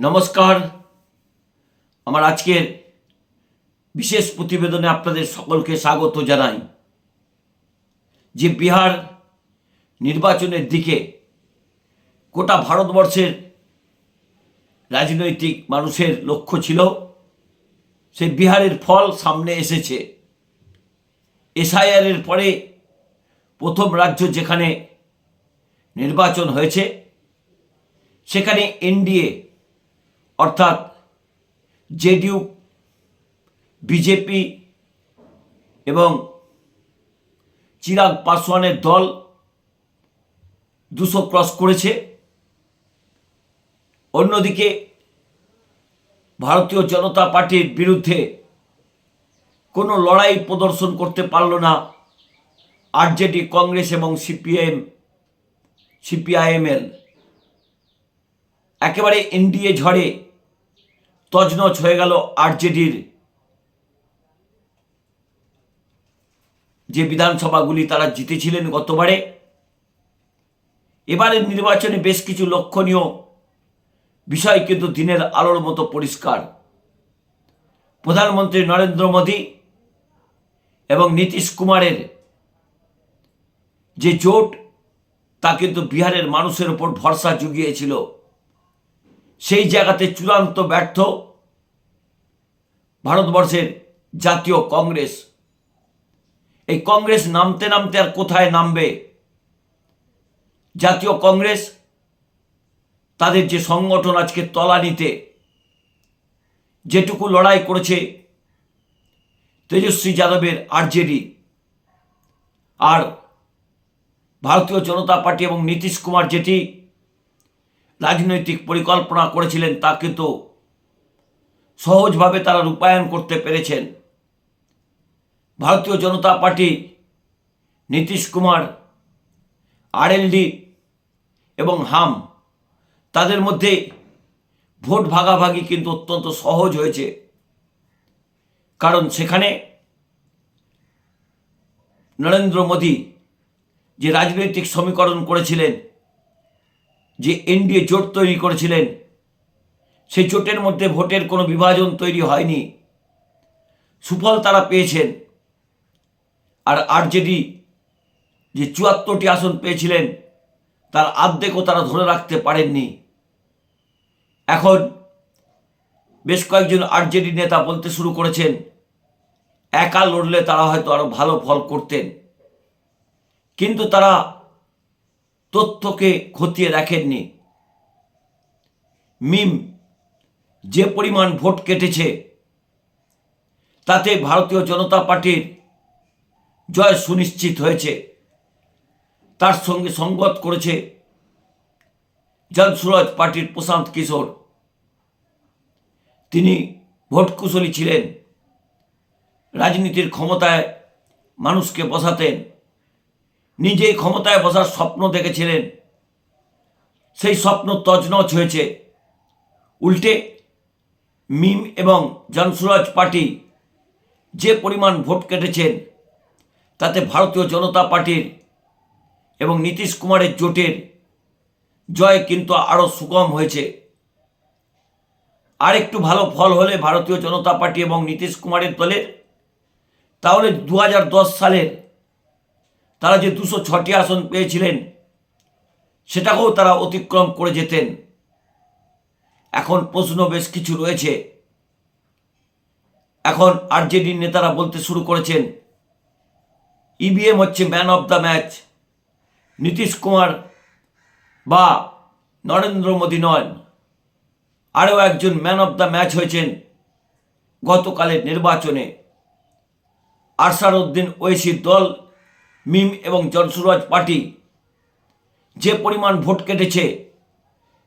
নমস্কার। আমার আজকের বিশেষ প্রতিবেদনে আপনাদের সকলকে স্বাগত জানাই। যে বিহার নির্বাচনের দিকে গোটা ভারতবর্ষের রাজনৈতিক মানুষের লক্ষ্য ছিল সেই বিহারের ফল সামনে এসেছে। এসআইআরের পরে প্রথম রাজ্য যেখানে নির্বাচন হয়েছে, সেখানে এনডিএ অর্থাৎ জেডিইউ বিজেপি এবং চিরাগ পাসওয়ানের দল দুশো ক্রস করেছে। অন্যদিকে ভারতীয় জনতা পার্টির বিরুদ্ধে কোনো লড়াই প্রদর্শন করতে পারল না আরজেডি, কংগ্রেস এবং সিপিএম, সিপিআইএমএল। একেবারে এনডিএ ঝড়ে তজনজ হয়ে গেল আরজেডির যে বিধানসভাগুলি তারা জিতেছিলেন গতবারে। এবারের নির্বাচনে বেশ কিছু লক্ষণীয় বিষয় কিন্তু দিনের আলোর মতো পরিষ্কার। প্রধানমন্ত্রী নরেন্দ্র মোদী এবং নীতিশ কুমারের যে জোট, তা কিন্তু বিহারের মানুষের উপর ভরসা জুগিয়েছিল। সেই জায়গাতে চূড়ান্ত ব্যর্থ ভারতবর্ষের জাতীয় কংগ্রেস। এই কংগ্রেস নামতে নামতে আর কোথায় নামবে? জাতীয় কংগ্রেস, তাদের যে সংগঠন আজকে তলানিতে, যেটুকু লড়াই করেছে তেজস্বী যাদবের আরজেডি আর ভারতীয় জনতা পার্টি এবং নীতিশ কুমার যেটি রাজনৈতিক পরিকল্পনা করেছিলেন, তা কিন্তু সহজভাবে তারা রূপায়ণ করতে পেরেছেন। ভারতীয় জনতা পার্টি নীতিশ কুমার, আরএলডি এবং হাম, তাদের মধ্যে ভোট ভাগাভাগি কিন্তু অত্যন্ত সহজ হয়েছে। কারণ সেখানে নরেন্দ্র মোদী যে রাজনৈতিক সমীকরণ করেছিলেন যে এনডিএ জোট তৈরি করেছিলেন, সেই জোটের মধ্যে ভোটের কোনো বিভাজন তৈরি হয়নি। সুফল তারা পেয়েছেন। আর আরজেডি যে চুয়াত্তরটি আসন পেয়েছিলেন, তার আর্ধেকও তারা ধরে রাখতে পারেননি। এখন বেশ কয়েকজন আরজেডি নেতা বলতে শুরু করেছেন, একা লড়লে তারা হয়তো আরও ভালো ফল করতেন। কিন্তু তারা তথ্যকে খতিয়ে দেখেননি। মিম, যে পরিমাণ ভোট কেটেছে, তাতে ভারতীয় জনতা পার্টির জয় সুনিশ্চিত হয়েছে। তার সঙ্গে সঙ্গত করেছে জনসুরজ পার্টির প্রশান্ত কিশোর। তিনি ভোট কুশলী ছিলেন। রাজনীতির ক্ষমতায় মানুষকে বসাতেন। নিজেই ক্ষমতায় বসার স্বপ্ন দেখেছিলেন। সেই স্বপ্ন তজনজ হয়েছে। উল্টে মিম এবং জনসুরাজ পার্টি যে পরিমাণ ভোট কেটেছেন, তাতে ভারতীয় জনতা পার্টির এবং নীতিশ কুমারের জোটের জয় কিন্তু আরও সুগম হয়েছে। আর একটু ভালো ফল হলে ভারতীয় জনতা পার্টি এবং নীতিশ কুমারের দলের, তাহলে দু হাজার দশ সালের তারা যে দুশো ছটি আসন পেয়েছিলেন, সেটাকেও তারা অতিক্রম করে যেতেন। এখন প্রশ্ন বেশ কিছু রয়েছে। এখন আরজেডির নেতারা বলতে শুরু করেছেন ইভিএম হচ্ছে man of the match Nitish Kumar বা নরেন্দ্র মোদী নন। আরও একজন ম্যান অফ দ্য ম্যাচ হয়েছেন গতকালের নির্বাচনে। আরসার উদ্দিন ওয়েসির দল মিম এবং জনসুরাজ পার্টি যে পরিমাণ ভোট কেটেছে,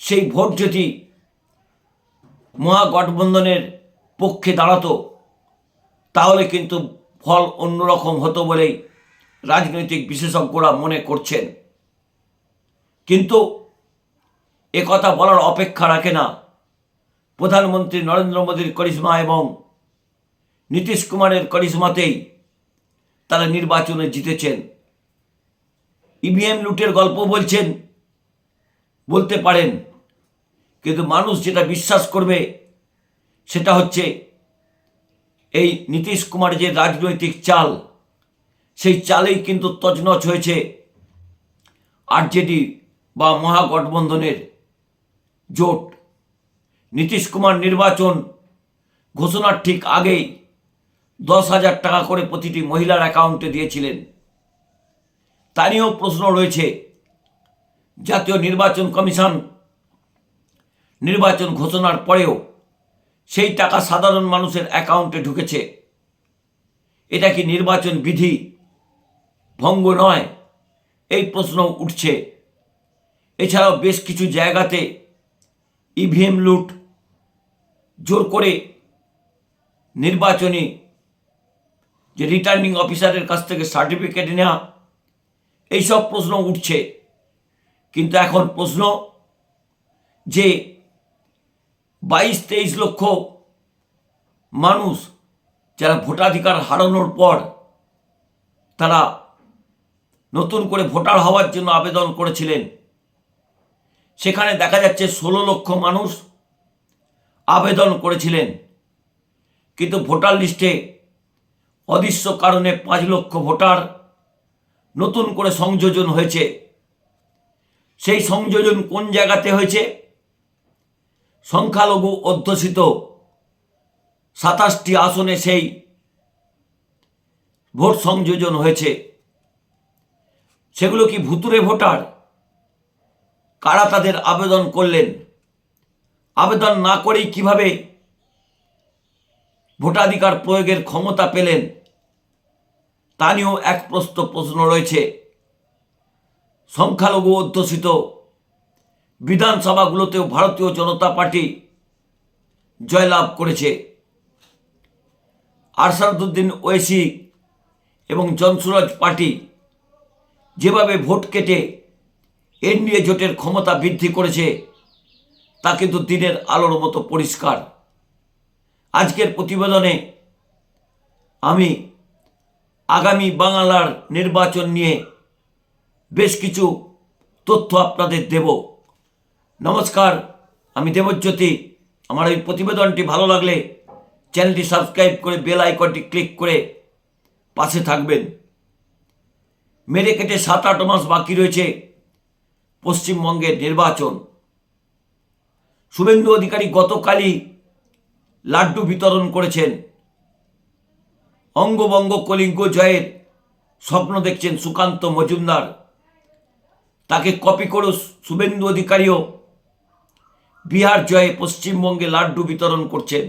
সেই ভোট যদি মহাগঠবন্ধনের পক্ষে দাঁড়াতো, তাহলে কিন্তু ফল অন্যরকম হতো বলেই রাজনৈতিক বিশেষজ্ঞরা মনে করছেন। কিন্তু কথা বলার অপেক্ষা রাখে না প্রধানমন্ত্রী নরেন্দ্র মোদীর করিশ্মা এবং নীতিশ কুমারের করিশ্মাতেই তারা নির্বাচনে জিতেছেন। ইভিএম লুটের গল্প বলছেন, বলতে পারেন, কিন্তু মানুষ যেটা বিশ্বাস করবে, সেটা হচ্ছে এই নীতিশ কুমার যে রাজনৈতিক চাল, সেই চালেই কিন্তু তছনছ হয়েছে আরজেডি বা মহাগঠবন্ধনের জোট। নীতিশ কুমার নির্বাচন ঘোষণার ঠিক আগেই দশ হাজার টাকা করে প্রতিটি মহিলার অ্যাকাউন্টে দিয়েছিলেন। তা নিয়েও প্রশ্ন রয়েছে, জাতীয় নির্বাচন কমিশন নির্বাচন ঘোষণার পরেও সেই টাকা সাধারণ মানুষের অ্যাকাউন্টে ঢুকেছে। এটা কি নির্বাচন বিধি? ভঙ্গ নয়, এই প্রশ্ন উঠছে। এছাড়াও বেশ কিছু জায়গাতে ইভিএম লুট, জোর করে নির্বাচনী যে রিটার্নিং অফিসারের কাছ থেকে সার্টিফিকেট নেওয়া এইসব প্রশ্ন উঠছে। কিন্তু এখন প্রশ্ন যে বাইশ তেইশ লক্ষ মানুষ যারা ভোটাধিকার হারানোর পর তারা নতুন করে ভোটার হওয়ার জন্য আবেদন করেছিলেন, সেখানে দেখা যাচ্ছে ষোলো লক্ষ মানুষ আবেদন করেছিলেন। কিন্তু ভোটার লিস্টে অদৃশ্য কারণে পাঁচ লক্ষ ভোটার নতুন করে সংযোজন হয়েছে। সেই সংযোজন কোন জায়গাতে হয়েছে? সংখ্যালঘু অধ্যুষিত সাতাশটি আসনে সেই ভোট সংযোজন হয়েছে। সেগুলো কি ভুতুরে ভোটার? কারা তাদের আবেদন করলেন? আবেদন না করেই কীভাবে ভোটাধিকার প্রয়োগের ক্ষমতা পেলেন? তা নিয়েও এক প্রশ্ন প্রশ্ন রয়েছে। সংখ্যালঘু অধ্যুষিত বিধানসভাগুলোতেও ভারতীয় জনতা পার্টি জয়লাভ করেছে। আরশাদুদ্দিন ওয়েসি এবং জনসুরাজ পার্টি যেভাবে ভোট কেটে এনডিএ জোটের ক্ষমতা বৃদ্ধি করেছে, তা কিন্তু দিনের আলোর মতো পরিষ্কার। আজকের প্রতিবেদনে আমি আগামী বাংলার নির্বাচন নিয়ে বেশ কিছু তথ্য আপনাদের দেব। নমস্কার, আমি দেবজ্যোতি। আমার এই প্রতিবেদনটি ভালো লাগলে চ্যানেলটি সাবস্ক্রাইব করে বেল আইকনটি ক্লিক করে পাশে থাকবেন। মেরে কেটে সাত আট মাস বাকি রয়েছে পশ্চিমবঙ্গের নির্বাচন। শুভেন্দু অধিকারী গতকালই লাড্ডু বিতরণ করেছেন। অঙ্গবঙ্গ কলিঙ্গ জয়ের স্বপ্ন দেখছেন সুকান্ত মজুমদার। তাকে কপি করে শুভেন্দু অধিকারীও বিহার জয়ে পশ্চিমবঙ্গে লাড্ডু বিতরণ করছেন।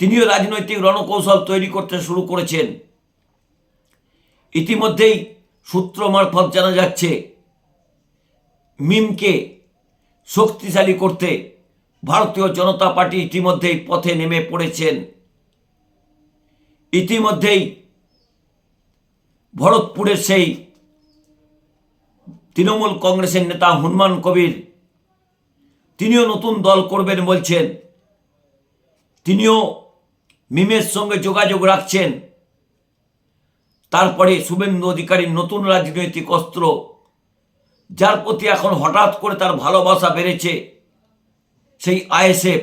তিনিও রাজনৈতিক রণকৌশল তৈরি করতে শুরু করেছেন। ইতিমধ্যেই সূত্র মারফত জানা যাচ্ছে, মিমকে শক্তিশালী করতে ভারতীয় জনতা পার্টি ইতিমধ্যেই পথে নেমে পড়েছেন। ইতিমধ্যেই ভরতপুরের সেই তৃণমূল কংগ্রেসের নেতা হনুমান কবির, তিনিও নতুন দল করবেন বলছেন, তিনিও মিমের সঙ্গে যোগাযোগ রাখছেন। তারপরে শুভেন্দু অধিকারীর নতুন রাজনৈতিক অস্ত্র, যার প্রতি এখন হঠাৎ করে তার ভালোবাসা বেড়েছে, সেই আইএসএফ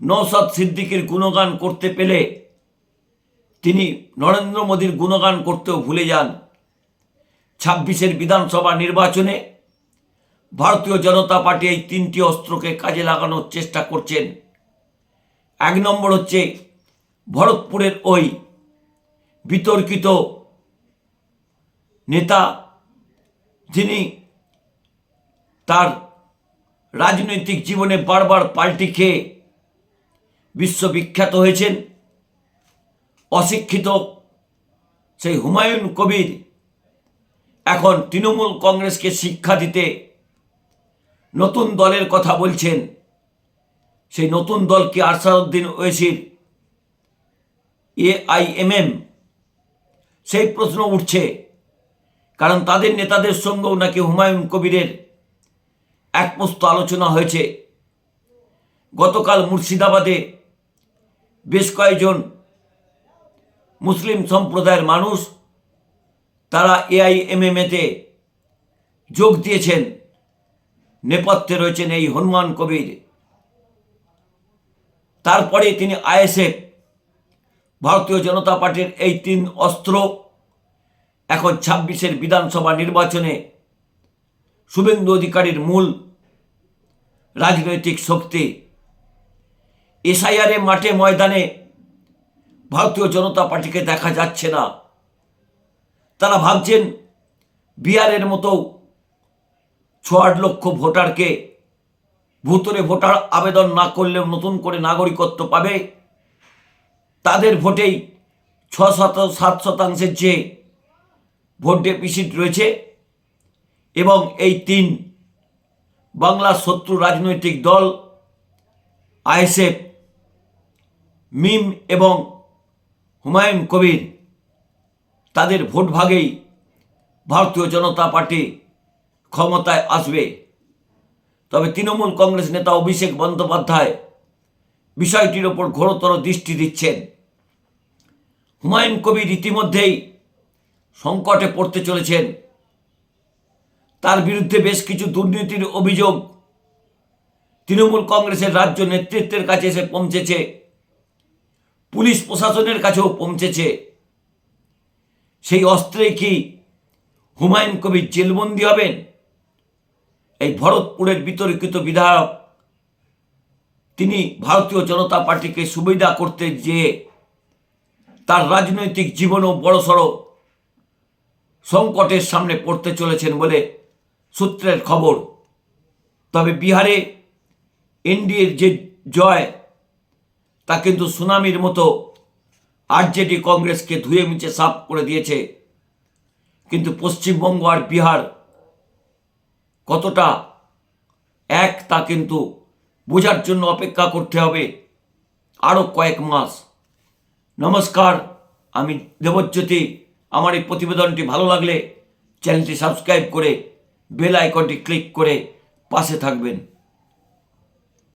নৌসাদ সিদ্দিকির গুণগান করতে পেলে তিনি নরেন্দ্র মোদীর গুণগান করতেও ভুলে যান। ছাব্বিশের বিধানসভা নির্বাচনে ভারতীয় জনতা পার্টি এই তিনটি অস্ত্রকে কাজে লাগানোর চেষ্টা করছেন। এক নম্বর হচ্ছে ভরতপুরের ওই বিতর্কিত নেতা, যিনি তার রাজনৈতিক জীবনে বারবার পাল্টি খেয়ে বিশ্ববিখ্যাত হয়েছেন। অশিক্ষিত সেই হুমায়ুন কবির এখন তৃণমূল কংগ্রেসকে শিক্ষা দিতে নতুন দলের কথা বলছেন। সেই নতুন দল কি আরসারউদ্দিন ওয়েসির এআইএমএম। সেই প্রশ্ন উঠছে, কারণ তাদের নেতাদের সঙ্গেও নাকি হুমায়ুন কবিরের একমস্ত আলোচনা হয়েছে। গতকাল মুর্শিদাবাদে বেশ কয়েকজন মুসলিম সম্প্রদায়ের মানুষ, তারা এআইএমএমএতে যোগ দিয়েছেন। নেপথ্যে রয়েছেন এই হনুমান কবির। তারপরে তিনি আইএসএফ, ভারতীয় জনতা পার্টির এই তিন অস্ত্র, এখন ছাব্বিশের বিধানসভা নির্বাচনে শুভেন্দু অধিকারীর মূল রাজনৈতিক শক্তি। এসআইআরে মাঠে ময়দানে ভারতীয় জনতা পার্টিকে দেখা যাচ্ছে না। তারা ভাবছেন বিহারের মতো ছ আট লক্ষ ভোটারকে ভূতরে ভোটার আবেদন না করলেও নতুন করে নাগরিকত্ব পাবে। তাদের ভোটেই ছ শত সাত শতাংশের যে ভোট ডেপিসিট রয়েছে এবং এই তিন বাংলার শত্রু রাজনৈতিক দল, আইএসএফ, মিম এবং হুমায়ুন কবির, তাদের ভোট ভাগেই ভারতীয় জনতা পার্টি ক্ষমতায় আসবে। তবে তৃণমূল কংগ্রেস নেতা অভিষেক বন্দ্যোপাধ্যায় বিষয়টির ওপর ঘোরতর দৃষ্টি দিচ্ছেন। হুমায়ুন কবির ইতিমধ্যেই সংকটে পড়তে চলেছেন। তার বিরুদ্ধে বেশ কিছু দুর্নীতির অভিযোগ। তৃণমূল কংগ্রেসের রাজ্য নেতৃত্বের কাছে এসে পৌঁছেছে পুলিশ প্রশাসনের কাছেও পৌঁছেছে। সেই অস্ত্রে কি হুমায়ুন কবির জেলবন্দি হবেন? এই ভরতপুরের বিতর্কিত বিধায়ক, তিনি ভারতীয় জনতা পার্টিকে সুবিধা করতে যেয়ে তার রাজনৈতিক জীবনও বড়সড় সংকটের সামনে পড়তে চলেছেন বলে সূত্রের খবর। তবে বিহারে এনডিএর যে জয় তা কিন্তু সুনামির মতো আরজেডি কংগ্রেসকে ধুয়ে মুছে সাফ করে দিয়েছে। কিন্তু পশ্চিমবঙ্গ আর বিহার কতটা এক তা কিন্তু বোঝার জন্য অপেক্ষা করতে হবে আরও কয়েক মাস। নমস্কার, আমি দেবজ্যোতি। আমার এই প্রতিবেদনটি ভালো লাগলে চ্যানেলটি সাবস্ক্রাইব করে বেল আইকনটি ক্লিক করে পাশে থাকবেন।